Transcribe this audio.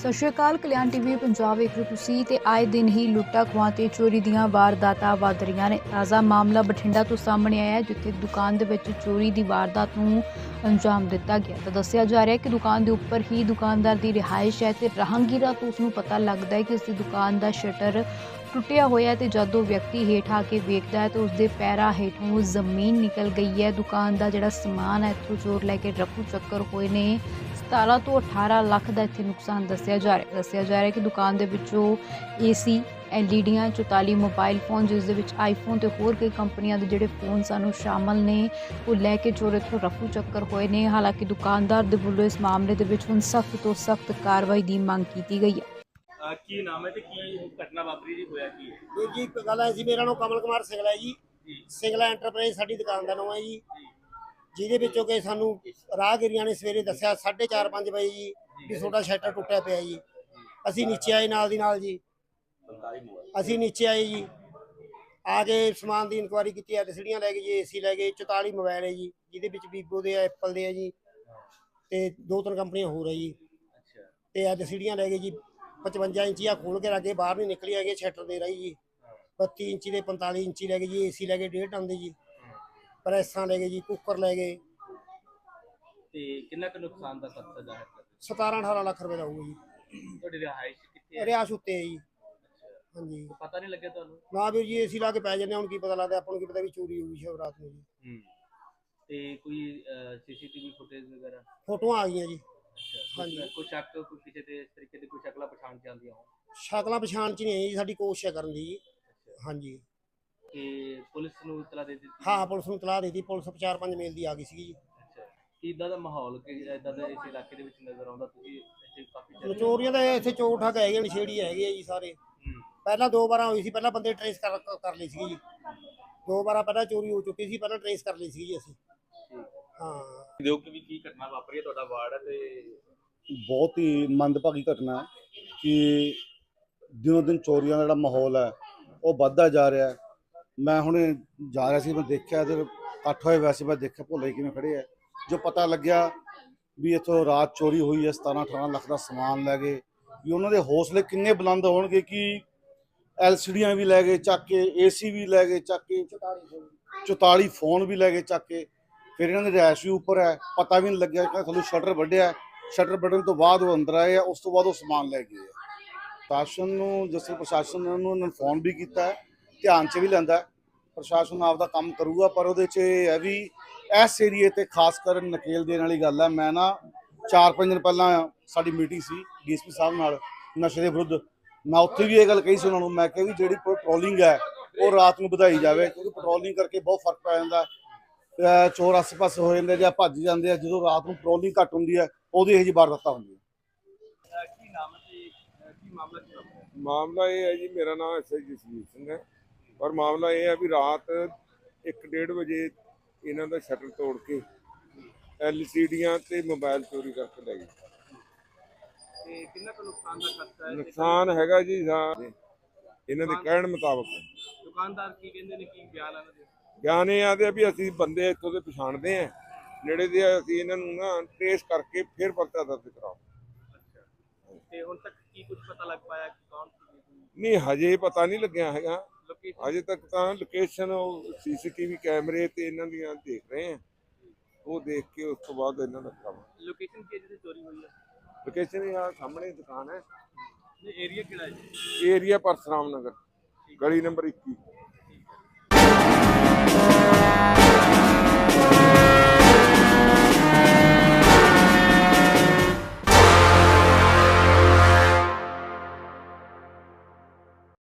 ਸਤਿ ਸ਼੍ਰੀ ਅਕਾਲ, ਕਲਿਆਣ ਟੀਵੀ ਪੰਜਾਬ ਵੇਖ ਰਹੇ ਹੋ ਤੁਸੀਂ ਤੇ ਆਏ ਦਿਨ ਹੀ ਲੁੱਟਾਂ ਖੋਹਾਂ ਤੇ ਚੋਰੀ ਦੀਆਂ ਵਾਰਦਾਤਾਂ ਵੱਧ ਰਹੀਆਂ ਨੇ। ਤਾਜ਼ਾ ਮਾਮਲਾ ਬਠਿੰਡਾ ਤੋਂ ਸਾਹਮਣੇ ਆਇਆ ਜਿੱਥੇ ਦੁਕਾਨ ਦੇ ਵਿੱਚ ਚੋਰੀ ਦੀ ਵਾਰਦਾਤ ਨੂੰ ਅੰਜਾਮ ਦਿੱਤਾ ਗਿਆ। ਤਾਂ ਦੱਸਿਆ ਜਾ ਰਿਹਾ ਹੈ ਕਿ ਦੁਕਾਨ ਦੇ ਉੱਪਰ ਹੀ ਦੁਕਾਨਦਾਰ ਦੀ ਰਿਹਾਇਸ਼ ਹੈ ਤੇ ਰਾਹਗੀਰਾਂ ਤੋਂ ਉਸ ਨੂੰ ਪਤਾ ਲੱਗਦਾ ਹੈ ਕਿ ਉਸ ਦੀ ਦੁਕਾਨ ਦਾ ਸ਼ਟਰ ਟੁੱਟਿਆ ਹੋਇਆ ਹੈ ਤੇ ਜਦ ਉਹ ਵਿਅਕਤੀ ਹੇਠ ਆ ਕੇ ਵੇਖਦਾ ਹੈ ਤਾਂ ਉਸ ਦੇ ਪੈਰਾਂ ਹੇਠੋਂ ਜ਼ਮੀਨ ਨਿਕਲ ਗਈ ਹੈ। ਦੁਕਾਨ ਦਾ ਜਿਹੜਾ ਸਮਾਨ ਹੈ, ਇੱਥੋਂ ਚੋਰ ਲੈ ਕੇ ਰੱਖੂ ਚੱਕਰ ਹੋਏ ਨੇ। 17 ਤੋਂ 18 ਲੱਖ ਦਾ ਇੱਥੇ ਨੁਕਸਾਨ ਦੱਸਿਆ ਜਾ ਰਿਹਾ ਦੱਸਿਆ ਜਾ ਰਿਹਾ ਕਿ ਦੁਕਾਨ ਦੇ ਵਿੱਚੋਂ ਏਸੀ ਐਲਈਡੀਆਂ 44 ਮੋਬਾਈਲ ਫੋਨ ਜਿਸ ਦੇ ਵਿੱਚ ਆਈਫੋਨ ਤੇ ਹੋਰ ਕਈ ਕੰਪਨੀਆਂ ਦੇ ਜਿਹੜੇ ਫੋਨ ਸਾਨੂੰ ਸ਼ਾਮਲ ਨੇ ਉਹ ਲੈ ਕੇ ਚੋਰ ਇੱਥੋਂ ਰਫੂ ਚੱਕਰ ਹੋਏ ਨੇ। ਹਾਲਾਂਕਿ ਦੁਕਾਨਦਾਰ ਦੇ ਵੱਲੋਂ ਇਸ ਮਾਮਲੇ ਦੇ ਵਿੱਚ ਹੁਣ ਸਖਤ ਤੋਂ ਸਖਤ ਕਾਰਵਾਈ ਦੀ ਮੰਗ ਕੀਤੀ ਗਈ ਹੈ। ਕੀ ਨਾਮ ਹੈ ਤੇ ਕੀ ਘਟਨਾ ਵਾਪਰੀ ਜੀ ਹੋਇਆ ਕੀ ਹੈ? ਜੀ ਇੱਕ ਗੱਲ ਹੈ ਜੀ ਮੇਰਾ ਨਾਮ ਕਮਲ ਕੁਮਾਰ ਸਿੰਗਲਾ ਜੀ। ਸਿੰਗਲਾ ਐਂਟਰਪ੍ਰਾਈਜ਼ ਸਾਡੀ ਦੁਕਾਨ ਦਾ ਨਾਮ ਹੈ ਜੀ। ਜਿਹਦੇ ਵਿੱਚੋਂ ਕਿ ਸਾਨੂੰ ਰਾਹਗੀਰੀਆਂ ਨੇ ਸਵੇਰੇ ਦੱਸਿਆ 4:30 5 ਵਜੇ ਜੀ ਕਿ ਤੁਹਾਡਾ ਸ਼ਟਰ ਟੁੱਟਿਆ ਪਿਆ ਜੀ। ਅਸੀਂ ਨੀਚੇ ਆਏ ਨਾਲ ਦੀ ਨਾਲ ਜੀ। ਅਸੀਂ ਨੀਚੇ ਆਏ ਜੀ। ਆ ਕੇ ਸਮਾਨ ਦੀ ਇਨਕੁਆਇਰੀ ਕੀਤੀ ਐਲਸੀਡੀਆਂ ਲੈ ਗਏ ਜੀ ਏਸੀ ਲੈ ਗਏ 44 ਮੋਬਾਈਲ ਹੈ ਜੀ ਜਿਹਦੇ ਵਿੱਚ ਵੀਵੋ ਦੇ ਆ ਐਪਲ ਦੇ ਆ ਜੀ। ਤੇ ਦੋ ਤਿੰਨ ਕੰਪਨੀਆਂ ਹੋਰ ਹੈ ਜੀ। ਤੇ ਐਲਸੀਡੀਆਂ ਲੈ ਗਏ ਜੀ 55 ਇੰਚੀ ਆ ਖੋਲ ਕੇ ਰੱਖੇ ਬਾਹਰ ਨਹੀਂ ਨਿਕਲੀ ਹੈਗੇ ਸ਼ਟਰ ਦੇ ਰਹੀ ਜੀ। 32 ਇੰਚੀ ਦੇ 45 ਇੰਚੀ ਲੈ ਗਏ ਜੀ ਏਸੀ ਲੈ ਗਏ 1.5 ਟਨ ਦੇ ਜੀ। ਪ੍ਰੈਸਾਂ ਲੈ ਗਏ ਜੀ ਕੁੱਕਰ ਲੈ ਗਏ। ਤੇ ਕਿੰਨਾ ਕੁ ਨੁਕਸਾਨ ਦਾ ਖਰਚਾ ਜ਼ਾਹਿਰ ਕਰ 17 18 ਲੱਖ ਰੁਪਏ ਦਾ ਹੋਊਗਾ ਜੀ। ਤੁਹਾਡੀ ਰਿਹਾਇਸ਼ ਕਿੱਥੇ ਹੈ? ਰਿਆਸ ਉੱਤੇ ਹੈ ਜੀ। ਹਾਂਜੀ। ਪਤਾ ਨਹੀਂ ਲੱਗਿਆ ਤੁਹਾਨੂੰ? ਨਾ ਵੀਰ ਜੀ ਏਸੀ ਲਾ ਕੇ ਪੈ ਜੰਨੇ ਹੁਣ ਕੀ ਪਤਾ ਲੱਗਦਾ ਆਪਾਂ ਨੂੰ ਕੀ ਪਤਾ ਵੀ ਚੋਰੀ ਹੋਈ ਸ਼ਬ ਰਾਤ ਨੂੰ ਜੀ। ਹੂੰ। ਤੇ ਕੋਈ ਸੀਸੀਟੀਵੀ ਫੁਟੇਜ ਵਗੈਰਾ? ਫੋਟੋਆਂ ਆ ਗਈਆਂ ਜੀ। ਹਾਂਜੀ। ਕੋਈ- ਸ਼ੱਕ ਕੋਈ ਕਿਸੇ ਤੇ ਇਸ ਤਰੀਕੇ ਦੀ ਕੋਈ ਸ਼ਕਲਾਂ ਪਛਾਣ ਚ ਆਉਂਦੀਆਂ ਹੋ ਸ਼ਕਲਾਂ ਪਛਾਣ ਚ ਨਹੀਂ ਆਈ ਜੀ ਸਾਡੀ ਕੋਸ਼ਿਸ਼ ਹੈ ਕਰਨ ਦੀ ਜੀ। ਹਾਂਜੀ। ਕਿ ਪੁਲਿਸ ਨੂੰ ਇਤਲਾ ਦੇ ਦਿੱਤੀ? ਹਾਂ ਪੁਲਿਸ ਨੂੰ ਤਲਾਹ ਦੇ ਦਿੱਤੀ। ਪੁਲਿਸ 4-5 ਮੇਲ ਦੀ ਆ ਗਈ ਸੀਗੀ ਜੀ। ਅੱਛਾ। ਕਿਦਾਂ ਦਾ ਮਾਹੌਲ ਕਿ ਇਦਾਂ ਦਾ ਇਸ ਇਲਾਕੇ ਦੇ ਵਿੱਚ ਨਜ਼ਰ ਆਉਂਦਾ? ਤੁਸੀਂ ਇੱਥੇ ਕਾਫੀ ਚਿਰ- ਚੋਰੀਆਂ ਦਾ ਇੱਥੇ ਚੋਰ ਠੱਗ ਹੈਗੇ ਨਸ਼ੇੜੀ ਹੈਗੇ ਆ ਜੀ ਸਾਰੇ। ਹੂੰ, ਪਹਿਲਾਂ ਦੋ ਵਾਰਾਂ ਹੋਈ ਸੀ ਪਹਿਲਾਂ ਬੰਦੇ ਟਰੇਸ ਕਰ ਕਰ ਲਈ ਸੀ ਜੀ। ਦੋ ਵਾਰਾਂ ਪਹਿਲਾਂ ਚੋਰੀ ਹੋ ਚੁੱਕੀ ਸੀ ਪਹਿਲਾਂ ਟਰੇਸ ਕਰ ਲਈ ਸੀ ਜੀ ਅਸੀਂ। ਠੀਕ। ਹਾਂ। ਦਿਓ ਕਿ ਵੀ ਕੀ ਘਟਨਾ ਵਾਪਰੀ ਹੈ? ਤੁਹਾਡਾ ਵਾਰਡ ਹੈ ਤੇ ਬਹੁਤ ਹੀ ਮੰਦਭਾਗੀ ਘਟਨਾ ਹੈ ਕਿ ਦਿਨੋਂ ਦਿਨ ਚੋਰੀਆਂ ਦਾ ਜਿਹੜਾ ਮਾਹੌਲ ਹੈ ਉਹ ਵੱਧਦਾ ਜਾ ਰਿਹਾ ਹੈ। ਮੈਂ ਹੁਣੇ ਜਾ ਰਿਹਾ ਸੀ, ਮੈਂ ਦੇਖਿਆ ਤੇ ਇਕੱਠ ਹੋਏ ਵੈਸੇ ਮੈਂ ਦੇਖਿਆ ਭੁੱਲੇ ਕਿਵੇਂ ਖੜੇ ਆ। ਜੋ ਪਤਾ ਲੱਗਿਆ ਵੀ ਇੱਥੋਂ ਰਾਤ ਚੋਰੀ ਹੋਈ ਹੈ 17 18 ਲੱਖ ਦਾ ਸਮਾਨ ਲੈ ਗਏ, ਵੀ ਉਹਨਾਂ ਦੇ ਹੌਸਲੇ ਕਿੰਨੇ ਬੁਲੰਦ ਹੋਣਗੇ ਕਿ ਐਲਸੀਡੀਆਂ ਵੀ ਲੈ ਗਏ, ਚੱਕ ਕੇ ਏਸੀ ਵੀ ਲੈ ਗਏ, ਚੱਕ ਕੇ 44 ਫੋਨ ਵੀ ਲੈ ਗਏ, ਚੱਕ ਕੇ। ਫਿਰ ਇਹਨਾਂ ਦੇ ਰੈਸ਼ ਵੀ ਉੱਪਰ ਹੈ, ਪਤਾ ਵੀ ਨਹੀਂ ਲੱਗਿਆ ਕਿ ਤੁਹਾਨੂੰ ਸ਼ਟਰ ਵੱਢਿਆ। ਸ਼ਟਰ ਵੱਢਣ ਤੋਂ ਬਾਅਦ ਉਹ ਅੰਦਰ ਆਏ ਆ, ਉਸ ਤੋਂ ਬਾਅਦ ਉਹ ਸਮਾਨ ਲੈ ਗਏ ਆ। ਪ੍ਰਸ਼ਾਸਨ ਨੂੰ, ਜਿਸ ਪ੍ਰਸ਼ਾਸਨ ਨੇ ਉਹਨੂੰ ਇਨਫੋਰਮ ਵੀ ਕੀਤਾ ਹੈ ਧਿਆਨ 'ਚ ਵੀ ਲੈਂਦਾ। ਪ੍ਰਸ਼ਾਸਨ ਆਪਦਾ ਕੰਮ ਕਰੂਗਾ ਪਰ ਉਹਦੇ 'ਚ ਇਹ ਹੈ ਵੀ ਇਸ ਏਰੀਏ ਤੇ ਖਾਸ ਕਰ ਨਕੇਲ ਦੇਣ ਵਾਲੀ ਗੱਲ ਹੈ। ਮੈਂ ਨਾ 4-5 ਦਿਨ ਪਹਿਲਾਂ ਸਾਡੀ ਮੀਟਿੰਗ ਸੀ ਡੀਐਸਪੀ ਸਾਹਿਬ ਨਾਲ ਨਸ਼ੇ ਦੇ ਵਿਰੁੱਧ। ਮੈਂ ਉੱਥੇ ਵੀ ਇਹ ਗੱਲ ਕਹੀ ਸੀ ਉਹਨਾਂ ਨੂੰ ਮੈਂ ਕਿਹਾ ਵੀ ਜਿਹੜੀ ਪੈਟਰੋਲਿੰਗ ਹੈ ਉਹ ਰਾਤ ਨੂੰ ਵਧਾਈ ਜਾਵੇ ਕਿਉਂਕਿ ਪੈਟਰੋਲਿੰਗ ਕਰਕੇ ਬਹੁਤ ਫ਼ਰਕ ਪੈ ਜਾਂਦਾ। ਚੋਰ ਆਸ-ਪਾਸੇ ਹੋ ਜਾਂਦੇ ਜਾਂ ਭੱਜ ਜਾਂਦੇ ਆ ਜਦੋਂ ਰਾਤ ਨੂੰ ਪੈਟਰੋਲਿੰਗ ਘੱਟ ਹੁੰਦੀ ਹੈ ਉਹਦੀ ਇਹੋ ਜਿਹੀ ਵਾਰਦਾਤਾਂ ਹੁੰਦੀਆਂ। ਅਹ ਕੀ ਨਾਮ ਹੈ ਤੇ ਕੀ ਮਾਮਲਾ ਇਹ ਹੈ ਜੀ ਮੇਰਾ ਨਾਮ ਐਸਆਈ ਜਸਵੀਰ ਸਿੰਘ ਹੈ। ਪਰ ਮਾਮਲਾ ਇਹ ਹੈ ਵੀ ਰਾਤ 1:30 ਵਜੇ ਇਹਨਾਂ ਦਾ ਸ਼ਟਰ ਤੋੜ ਕੇ ਐਲਸੀਡੀਆਂ ਤੇ ਮੋਬਾਈਲ ਚੋਰੀ ਕਰਕੇ ਲੈ ਗਏ। ਤੇ ਕਿੰਨਾ ਕੁ ਨੁਕਸਾਨ ਦਾ ਖਰਚਾ ਹੈ? ਤੇ ਨੁਕਸਾਨ ਹੈਗਾ ਜੀ ਇਹਨਾਂ ਦੇ ਕਹਿਣ ਮੁਤਾਬਕ ਦੁਕਾਨਦਾਰ ਕੀ ਕਹਿੰਦੇ ਨੇ ਕੀ ਬਿਆਨ ਇਹਨਾਂ ਦੇ? ਗਿਆਨ ਇਹ ਆਦੇ ਵੀ ਅਸੀਂ ਬੰਦੇ ਇੱਥੋਂ ਦੇ ਪਛਾਣਦੇ ਆ ਨੇੜੇ ਦੇ ਅਸੀਂ ਇਹਨਾਂ ਨੂੰ ਨਾ ਟ੍ਰੇਸ ਕਰਕੇ ਫਿਰ ਪਰਚਾ ਦਰਜ ਕਰਾਓ। ਤੇ ਹੁਣ ਤੱਕ ਕੀ ਕੁਝ ਪਤਾ ਲੱਗ ਪਾਇਆ ਕਿ ਕੌਣ ਸੀ? ਨਹੀਂ ਹਜੇ ਪਤਾ ਨਹੀਂ ਲੱਗਿਆ ਹੈਗਾ। ਅਜੇ ਤੱਕ ਤਾਂ ਲੋਕੇਸ਼ਨ ਸੀਸੀਟੀਵੀ ਕੈਮਰੇ ਤੇ ਇਹਨਾਂ ਦੀਆਂ ਦੇਖ ਰਹੇ ਆ ਉਹ ਦੇਖ ਕੇ ਉਸ ਤੋਂ ਬਾਅਦ ਇਹਨਾਂ ਦਾ ਕੰਮ। ਲੋਕੇਸ਼ਨ ਕੀ ਹੈ ਜਿੱਥੇ ਚੋਰੀ ਹੋਈ ਹੈ ਲੋਕੇਸ਼ਨ ਆ ਸਾਹਮਣੇ ਦੁਕਾਨ ਹੈ। ਇਹ ਏਰੀਆ ਕਿਹੜਾ ਹੈ ਏਰੀਆ ਪਰਸਰਾਮ ਨਗਰ। ਗਲੀ ਨੰਬਰ 21